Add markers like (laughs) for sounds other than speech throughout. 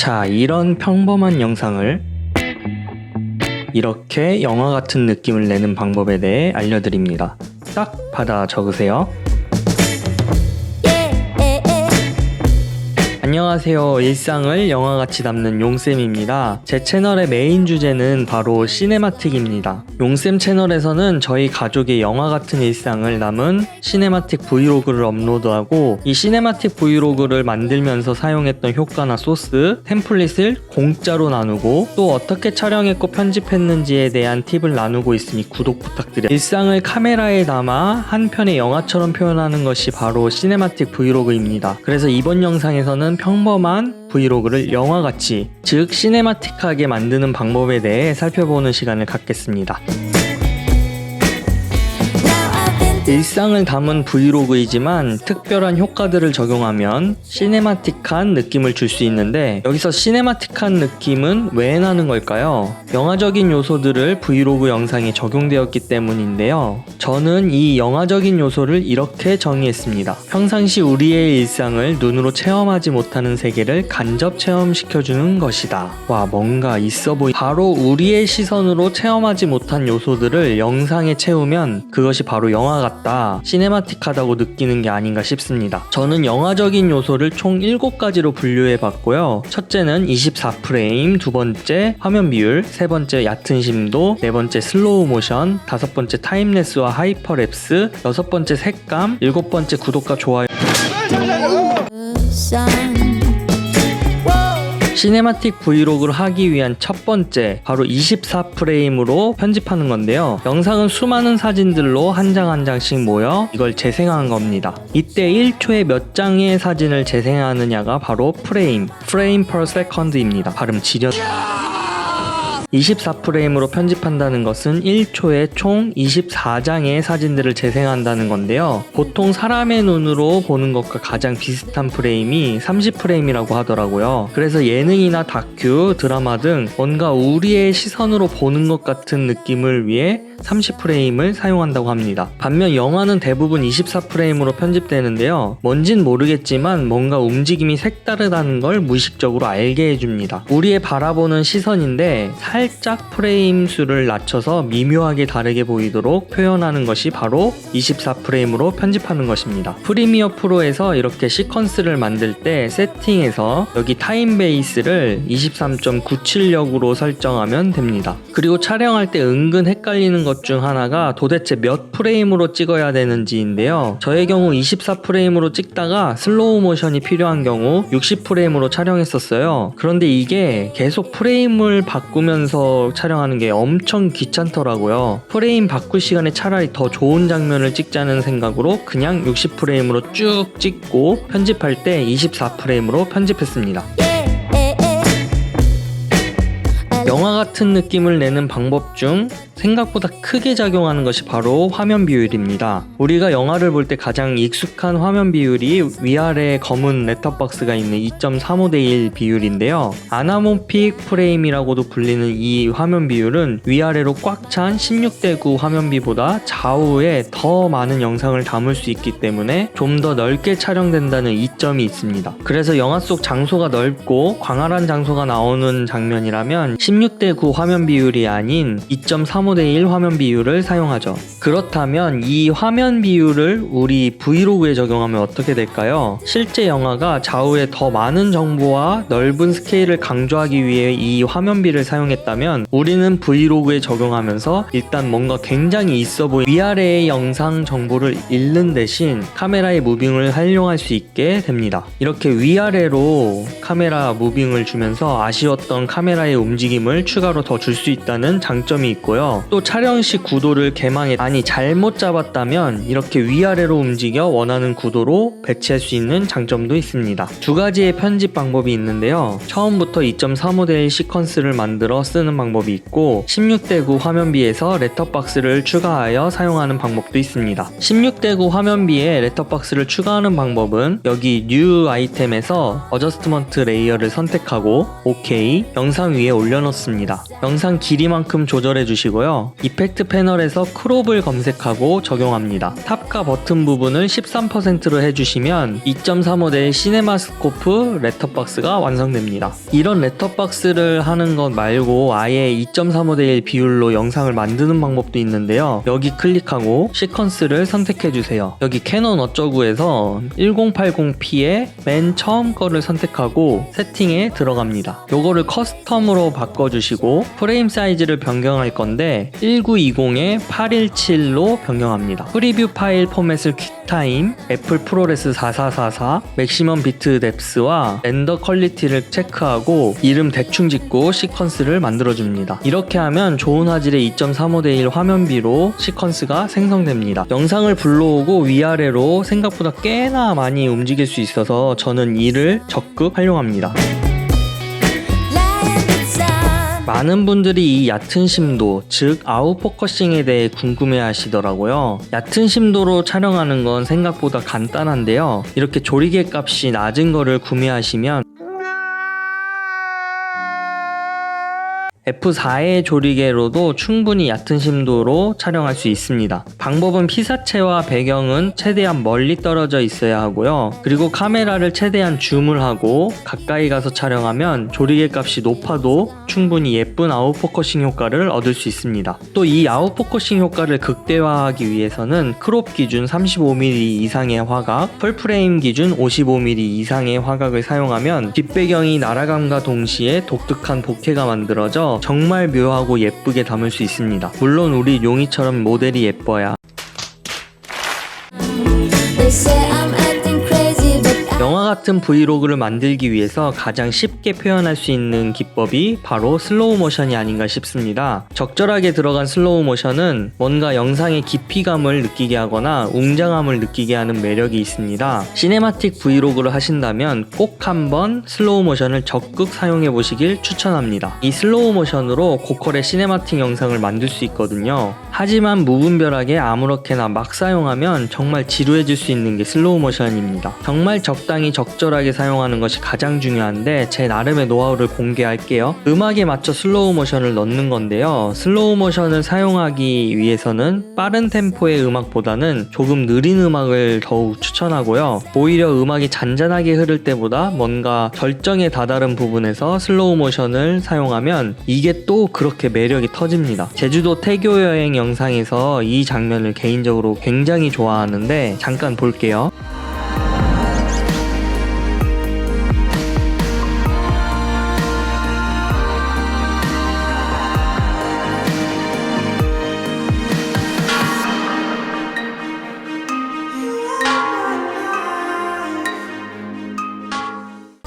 자, 이런 평범한 영상을 이렇게 영화 같은 느낌을 내는 방법에 대해 알려드립니다. 딱 받아 적으세요. 안녕하세요. 일상을 영화같이 담는 용쌤입니다. 제 채널의 메인 주제는 바로 시네마틱입니다. 용쌤 채널에서는 저희 가족의 영화 같은 일상을 담은 시네마틱 브이로그를 업로드하고 이 시네마틱 브이로그를 만들면서 사용했던 효과나 소스, 템플릿을 공짜로 나누고 또 어떻게 촬영했고 편집했는지에 대한 팁을 나누고 있으니 구독 부탁드려요. 일상을 카메라에 담아 한 편의 영화처럼 표현하는 것이 바로 시네마틱 브이로그입니다. 그래서 이번 영상에서는 평범한 브이로그를 영화같이 즉 시네마틱하게 만드는 방법에 대해 살펴보는 시간을 갖겠습니다. 일상을 담은 브이로그이지만 특별한 효과들을 적용하면 시네마틱한 느낌을 줄 수 있는데 여기서 시네마틱한 느낌은 왜 나는 걸까요? 영화적인 요소들을 브이로그 영상에 적용되었기 때문인데요. 저는 이 영화적인 요소를 이렇게 정의했습니다. 평상시 우리의 일상을 눈으로 체험하지 못하는 세계를 간접 체험시켜주는 것이다. 와, 뭔가 있어 보이. 바로 우리의 시선으로 체험하지 못한 요소들을 영상에 채우면 그것이 바로 영화 같다. 시네마틱하다고 느끼는 게 아닌가 싶습니다. 저는 영화적인 요소를 총 7가지로 분류해 봤고요. 첫째는 24프레임, 두 번째 화면 비율, 세 번째 얕은 심도, 네 번째 슬로우 모션, 다섯 번째 타임레스와 하이퍼랩스, 여섯 번째 색감, 일곱 번째 구독과 좋아요. 시네마틱 브이로그를 하기 위한 첫 번째 바로 24프레임으로 편집하는 건데요. 영상은 수많은 사진들로 한 장 한 장씩 모여 이걸 재생한 겁니다. 이때 1초에 몇 장의 사진을 재생하느냐가 바로 프레임, 프레임 per second입니다. 발음 지려 24프레임으로 편집한다는 것은 1초에 총 24장의 사진들을 재생한다는 건데요. 보통 사람의 눈으로 보는 것과 가장 비슷한 프레임이 30프레임이라고 하더라고요. 그래서 예능이나 다큐, 드라마 등 뭔가 우리의 시선으로 보는 것 같은 느낌을 위해 30프레임을 사용한다고 합니다. 반면 영화는 대부분 24프레임으로 편집되는데요. 뭔진 모르겠지만 뭔가 움직임이 색다르다는 걸 무의식적으로 알게 해줍니다. 우리의 바라보는 시선인데 살짝 프레임 수를 낮춰서 미묘하게 다르게 보이도록 표현하는 것이 바로 24프레임으로 편집하는 것입니다. 프리미어 프로에서 이렇게 시퀀스를 만들 때 세팅에서 여기 타임 베이스를 23.97력으로 설정하면 됩니다. 그리고 촬영할 때 은근 헷갈리는 것 중 하나가 도대체 몇 프레임으로 찍어야 되는지인데요. 저의 경우 24프레임으로 찍다가 슬로우 모션이 필요한 경우 60프레임으로 촬영했었어요. 그런데 이게 계속 프레임을 바꾸면서 촬영하는 게 엄청 귀찮더라고요. 프레임 바꿀 시간에 차라리 더 좋은 장면을 찍자는 생각으로 그냥 60프레임으로 쭉 찍고 편집할 때 24프레임으로 편집했습니다. 영화 같은 느낌을 내는 방법 중 생각보다 크게 작용하는 것이 바로 화면 비율입니다. 우리가 영화를 볼 때 가장 익숙한 화면 비율이 위아래 검은 렛터박스가 있는 2.35대1 비율인데요. 아나모픽 프레임이라고도 불리는 이 화면 비율은 위아래로 꽉 찬 16대9 화면비보다 좌우에 더 많은 영상을 담을 수 있기 때문에 좀 더 넓게 촬영된다는 이점이 있습니다. 그래서 영화 속 장소가 넓고 광활한 장소가 나오는 장면이라면 16대9 화면 비율이 아닌 2.35 3대1 화면 비율을 사용하죠. 그렇다면 이 화면 비율을 우리 브이로그에 적용하면 어떻게 될까요? 실제 영화가 좌우에 더 많은 정보와 넓은 스케일을 강조하기 위해 이 화면비를 사용했다면 우리는 브이로그에 적용하면서 일단 뭔가 굉장히 있어 보이 위아래의 영상 정보를 읽는 대신 카메라의 무빙을 활용할 수 있게 됩니다. 이렇게 위아래로 카메라 무빙을 주면서 아쉬웠던 카메라의 움직임을 추가로 더 줄 수 있다는 장점이 있고요. 또 촬영 시 구도를 개망에 아니 잘못 잡았다면 이렇게 위아래로 움직여 원하는 구도로 배치할 수 있는 장점도 있습니다. 두 가지의 편집 방법이 있는데요. 처음부터 2.35대1 시퀀스를 만들어 쓰는 방법이 있고 16대9 화면비에서 렛터박스를 추가하여 사용하는 방법도 있습니다. 16대9 화면비에 렛터박스를 추가하는 방법은 여기 뉴 아이템에서 어저스트먼트 레이어를 선택하고 OK 영상 위에 올려놓습니다. 영상 길이만큼 조절해 주시고요. 있고요. 이펙트 패널에서 크롭을 검색하고 적용합니다. 탑과 버튼 부분을 13%로 해주시면 2.35대 시네마 스코프 레터박스가 완성됩니다. 이런 레터박스를 하는 것 말고 아예 2.35대 1 비율로 영상을 만드는 방법도 있는데요. 여기 클릭하고 시퀀스를 선택해주세요. 여기 캐논 어쩌구에서 1080p의 맨 처음 거를 선택하고 세팅에 들어갑니다. 요거를 커스텀으로 바꿔주시고 프레임 사이즈를 변경할 건데 1920에 817로 변경합니다. 프리뷰 파일 포맷을 퀵타임, 애플 프로레스 4444, 맥시멈 비트 뎁스와 렌더 퀄리티를 체크하고 이름 대충 짓고 시퀀스를 만들어줍니다. 이렇게 하면 좋은 화질의 2.35대 1 화면비로 시퀀스가 생성됩니다. 영상을 불러오고 위아래로 생각보다 꽤나 많이 움직일 수 있어서 저는 이를 적극 활용합니다. 많은 분들이 이 얕은 심도, 즉 아웃포커싱에 대해 궁금해 하시더라고요. 얕은 심도로 촬영하는 건 생각보다 간단한데요. 이렇게 조리개 값이 낮은 거를 구매하시면 F4의 조리개로도 충분히 얕은 심도로 촬영할 수 있습니다. 방법은 피사체와 배경은 최대한 멀리 떨어져 있어야 하고요. 그리고 카메라를 최대한 줌을 하고 가까이 가서 촬영하면 조리개 값이 높아도 충분히 예쁜 아웃포커싱 효과를 얻을 수 있습니다. 또 이 아웃포커싱 효과를 극대화하기 위해서는 크롭 기준 35mm 이상의 화각, 펄프레임 기준 55mm 이상의 화각을 사용하면 뒷배경이 날아감과 동시에 독특한 bokeh가 만들어져 정말 묘하고 예쁘게 담을 수 있습니다. 물론 우리 용이처럼 모델이 예뻐야 같은 브이로그를 만들기 위해서 가장 쉽게 표현할 수 있는 기법이 바로 슬로우 모션이 아닌가 싶습니다. 적절하게 들어간 슬로우 모션은 뭔가 영상의 깊이감을 느끼게 하거나 웅장함을 느끼게 하는 매력이 있습니다. 시네마틱 브이로그를 하신다면 꼭 한번 슬로우 모션을 적극 사용해 보시길 추천합니다. 이 슬로우 모션으로 고퀄의 시네마틱 영상을 만들 수 있거든요. 하지만 무분별하게 아무렇게나 막 사용하면 정말 지루해질 수 있는 게 슬로우 모션입니다. 정말 적당히 적 절하게 사용하는 것이 가장 중요한데 제 나름의 노하우를 공개할게요. 음악에 맞춰 슬로우 모션을 넣는 건데요. 슬로우 모션을 사용하기 위해서는 빠른 템포의 음악보다는 조금 느린 음악을 더욱 추천하고요. 오히려 음악이 잔잔하게 흐를 때보다 뭔가 절정에 다다른 부분에서 슬로우 모션을 사용하면 이게 또 그렇게 매력이 터집니다. 제주도 태교 여행 영상에서 이 장면을 개인적으로 굉장히 좋아하는데 잠깐 볼게요.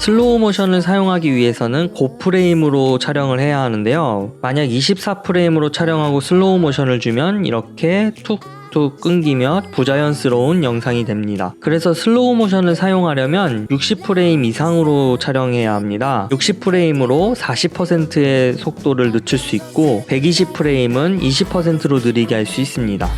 슬로우 모션을 사용하기 위해서는 고프레임으로 촬영을 해야 하는데요. 만약 24프레임으로 촬영하고 슬로우 모션을 주면 이렇게 툭툭 끊기며 부자연스러운 영상이 됩니다. 그래서 슬로우 모션을 사용하려면 60프레임 이상으로 촬영해야 합니다. 60프레임으로 40%의 속도를 늦출 수 있고 120프레임은 20%로 느리게 할 수 있습니다.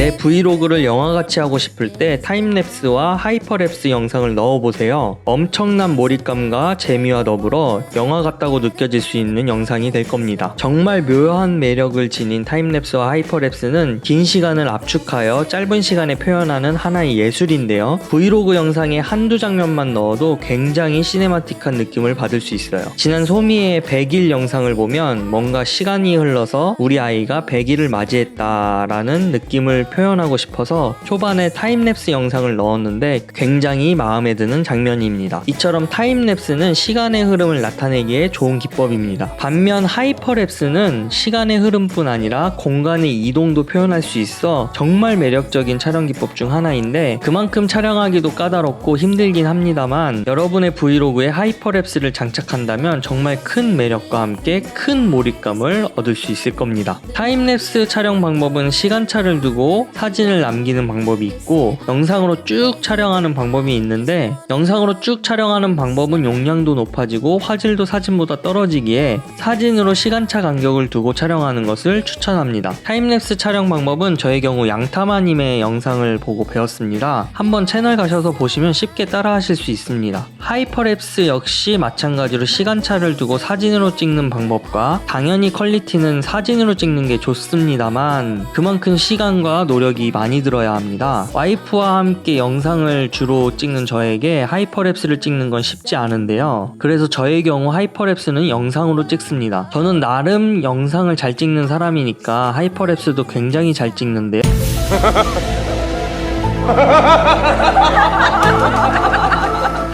내 브이로그를 영화같이 하고 싶을 때 타임랩스와 하이퍼랩스 영상을 넣어보세요. 엄청난 몰입감과 재미와 더불어 영화 같다고 느껴질 수 있는 영상이 될 겁니다. 정말 묘한 매력을 지닌 타임랩스와 하이퍼랩스는 긴 시간을 압축하여 짧은 시간에 표현하는 하나의 예술인데요. 브이로그 영상에 한두 장면만 넣어도 굉장히 시네마틱한 느낌을 받을 수 있어요. 지난 소미의 100일 영상을 보면 뭔가 시간이 흘러서 우리 아이가 100일을 맞이했다라는 느낌을 표현하고 싶어서 초반에 타임랩스 영상을 넣었는데 굉장히 마음에 드는 장면입니다. 이처럼 타임랩스는 시간의 흐름을 나타내기에 좋은 기법입니다. 반면 하이퍼랩스는 시간의 흐름뿐 아니라 공간의 이동도 표현할 수 있어 정말 매력적인 촬영 기법 중 하나인데 그만큼 촬영하기도 까다롭고 힘들긴 합니다만 여러분의 브이로그에 하이퍼랩스를 장착한다면 정말 큰 매력과 함께 큰 몰입감을 얻을 수 있을 겁니다. 타임랩스 촬영 방법은 시간차를 두고 사진을 남기는 방법이 있고 영상으로 쭉 촬영하는 방법이 있는데 영상으로 쭉 촬영하는 방법은 용량도 높아지고 화질도 사진보다 떨어지기에 사진으로 시간차 간격을 두고 촬영하는 것을 추천합니다. 타임랩스 촬영 방법은 저의 경우 양타마님의 영상을 보고 배웠습니다. 한번 채널 가셔서 보시면 쉽게 따라 하실 수 있습니다. 하이퍼랩스 역시 마찬가지로 시간차를 두고 사진으로 찍는 방법과 당연히 퀄리티는 사진으로 찍는 게 좋습니다만 그만큼 시간과 노력이 많이 들어야 합니다. 와이프와 함께 영상을 주로 찍는 저에게 하이퍼랩스를 찍는 건 쉽지 않은데요. 그래서 저의 경우 하이퍼랩스는 영상으로 찍습니다. 저는 나름 영상을 잘 찍는 사람이니까 하이퍼랩스도 굉장히 잘 찍는데 (laughs)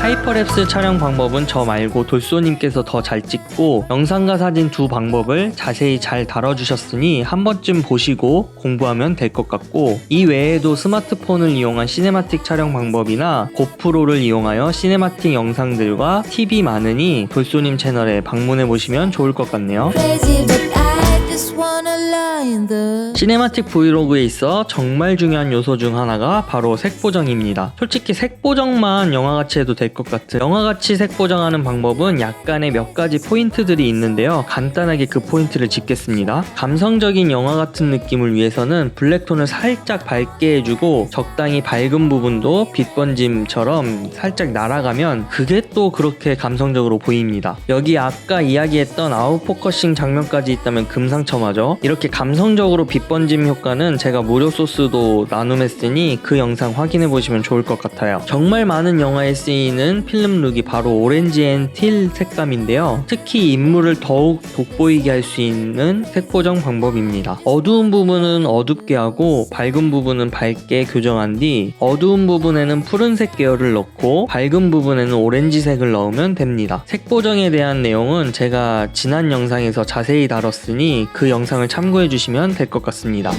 하이퍼랩스 촬영 방법은 저 말고 돌쏘님께서 더 잘 찍고 영상과 사진 두 방법을 자세히 잘 다뤄주셨으니 한 번쯤 보시고 공부하면 될 것 같고 이 외에도 스마트폰을 이용한 시네마틱 촬영 방법이나 고프로를 이용하여 시네마틱 영상들과 팁이 많으니 돌쏘님 채널에 방문해 보시면 좋을 것 같네요. 시네마틱 브이로그에 있어 정말 중요한 요소 중 하나가 바로 색보정입니다. 솔직히 색보정만 영화같이 해도 될 것 같은 영화같이 색보정하는 방법은 약간의 몇 가지 포인트들이 있는데요. 간단하게 그 포인트를 짚겠습니다. 감성적인 영화 같은 느낌을 위해서는 블랙톤을 살짝 밝게 해주고 적당히 밝은 부분도 빛 번짐처럼 살짝 날아가면 그게 또 그렇게 감성적으로 보입니다. 여기 아까 이야기했던 아웃포커싱 장면까지 있다면 금상 첨화죠. 이렇게 감성적으로 빛 번짐 효과는 제가 무료 소스도 나눔했으니 그 영상 확인해 보시면 좋을 것 같아요. 정말 많은 영화에 쓰이는 필름 룩이 바로 오렌지 앤 틸 색감인데요. 특히 인물을 더욱 돋보이게 할 수 있는 색보정 방법입니다. 어두운 부분은 어둡게 하고 밝은 부분은 밝게 교정한 뒤 어두운 부분에는 푸른색 계열을 넣고 밝은 부분에는 오렌지색을 넣으면 됩니다. 색보정에 대한 내용은 제가 지난 영상에서 자세히 다뤘으니 그 영상을 참고해 주시면 될 것 같습니다.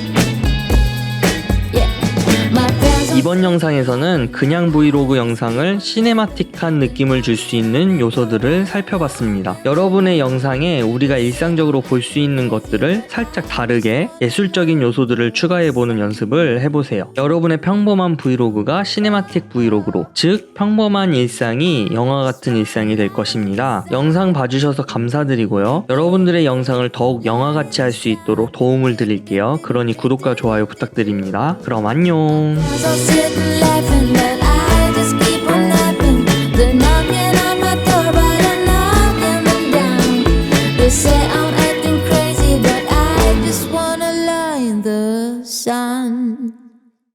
이번 영상에서는 그냥 브이로그 영상을 시네마틱한 느낌을 줄 수 있는 요소들을 살펴봤습니다. 여러분의 영상에 우리가 일상적으로 볼 수 있는 것들을 살짝 다르게 예술적인 요소들을 추가해보는 연습을 해보세요. 여러분의 평범한 브이로그가 시네마틱 브이로그로, 즉 평범한 일상이 영화 같은 일상이 될 것입니다. 영상 봐주셔서 감사드리고요. 여러분들의 영상을 더욱 영화같이 할 수 있도록 도움을 드릴게요. 그러니 구독과 좋아요 부탁드립니다. 그럼 안녕. Sitting laughing that